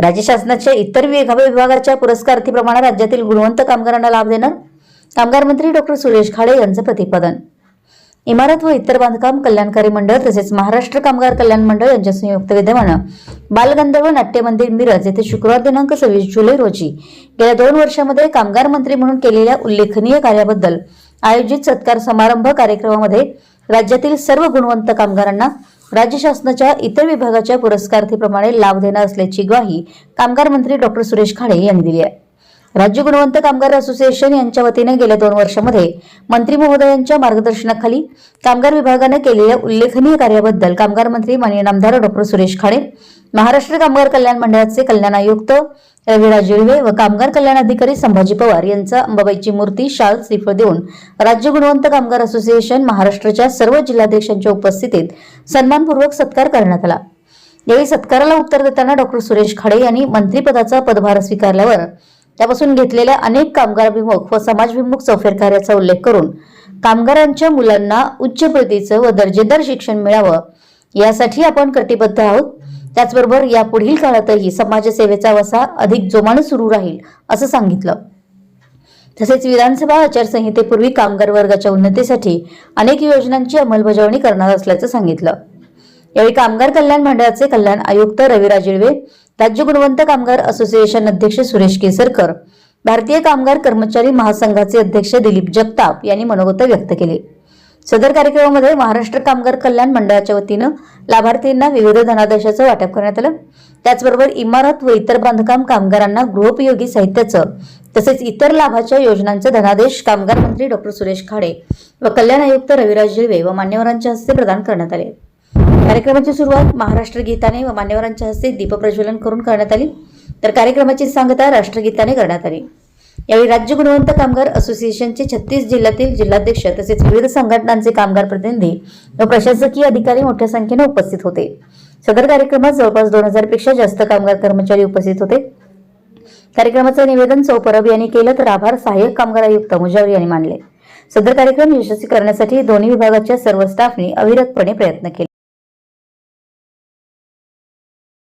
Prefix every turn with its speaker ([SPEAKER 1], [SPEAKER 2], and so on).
[SPEAKER 1] राज्य शासनाच्या इतर विभाग- विभागाच्या पुरस्कारार्थीप्रमाणे राज्यातील गुणवंत कामगारांना लाभ देणार कामगार मंत्री डॉक्टर सुरेश खाडे यांचं प्रतिपादन. इमारत व इतर बांधकाम कल्याणकारी मंडळ तसेच महाराष्ट्र कामगार कल्याण मंडळ यांच्या संयुक्त विद्यमानं बालगंधर्व नाट्य मंदिर मिरज येथे शुक्रवार दिनांक सव्वीस जुलै रोजी गेल्या दोन वर्षामध्ये कामगार मंत्री म्हणून केलेल्या उल्लेखनीय कार्याबद्दल आयोजित सत्कार समारंभ कार्यक्रमामध्ये राज्यातील सर्व गुणवंत कामगारांना राज्य शासनाच्या इतर विभागाच्या पुरस्कार्थीप्रमाणे लाभ देणार असल्याची ग्वाही कामगार मंत्री डॉक्टर सुरेश खाडे यांनी दिली आहे. राज्य गुणवंत कामगार असोसिएशन यांच्या वतीने गेल्या दोन वर्षामध्ये मंत्री महोदयांच्या मार्गदर्शनाखाली कामगार विभागाने केलेल्या उल्लेखनीय कार्याबद्दल कामगार मंत्री माननीय नामदार डॉक्टर सुरेश खाडे महाराष्ट्र कामगार कल्याण मंडळाचे कल्याण आयुक्त रविराज जिळवे व कामगार कल्याण अधिकारी संभाजी पवार यांचा अंबाबाईची मूर्ती शाल श्रीफळ देऊन राज्य गुणवंत कामगार असोसिएशन महाराष्ट्राच्या सर्व जिल्हाध्यक्षांच्या उपस्थितीत सन्मानपूर्वक सत्कार करण्यात आला. यावेळी सत्काराला उत्तर देताना डॉक्टर सुरेश खाडे यांनी मंत्रिपदाचा पदभार स्वीकारल्यावर त्यापासून घेतलेल्या अनेक कामगारभिमुख व समाजभिमुख चौफेर कार्याचा उल्लेख करून कामगारांच्या मुलांना उच्च प्रतीचं व दर्जेदार शिक्षण मिळावं यासाठी आपण कटिबद्ध आहोत. त्याचबरोबर या पुढील काळातही समाजसेवेचा वसा अधिक जोमानं सुरू राहील असं सांगितलं. तसेच विधानसभा आचारसंहितेपूर्वी कामगार वर्गाच्या उन्नतीसाठी अनेक योजनांची अंमलबजावणी करणार असल्याचं सांगितलं. यावेळी कामगार कल्याण मंडळाचे कल्याण आयुक्त रविराज इळवे राज्य गुणवंत कामगार असोसिएशन अध्यक्ष सुरेश केसरकर भारतीय कामगार कर्मचारी महासंघाचे अध्यक्ष दिलीप जगताप यांनी मनोगत व्यक्त केले. सदर कार्यक्रमामध्ये महाराष्ट्र कामगार कल्याण मंडळाच्या वतीनं लाभार्थींना विविध धनादेशाचं वाटप करण्यात आलं. त्याचबरोबर इमारत व इतर बांधकाम कामगारांना गृहोपयोगी साहित्याचं तसेच इतर लाभाच्या योजनांचे धनादेश कामगार मंत्री डॉक्टर सुरेश खाडे व कल्याण आयुक्त रविराज जिळवे व मान्यवरांच्या हस्ते प्रदान करण्यात आले. कार्यक्रमाची सुरुवात महाराष्ट्र गीताने व मान्यवरांच्या हस्ते दीपप्रज्वलन करून करण्यात आली. तर कार्यक्रमाची सांगता राष्ट्रगीताने करण्यात आली. यावेळी राज्य गुणवंत कामगार असोसिएशनचे छत्तीस जिल्ह्यातील जिल्हाध्यक्ष तसेच विविध संघटनांचे कामगार प्रतिनिधी व प्रशासकीय अधिकारी मोठ्या संख्येने उपस्थित होते. सदर कार्यक्रमात जवळपास दोन हजारपेक्षा जास्त कामगार कर्मचारी उपस्थित होते. कार्यक्रमाचं निवेदन चौपरब यांनी केलं तर आभार सहाय्यक कामगार आयुक्त मुजावरी यांनी मानले. सदर कार्यक्रम यशस्वी करण्यासाठी दोन्ही विभागाच्या सर्व स्टाफने अविरतपणे प्रयत्न केले.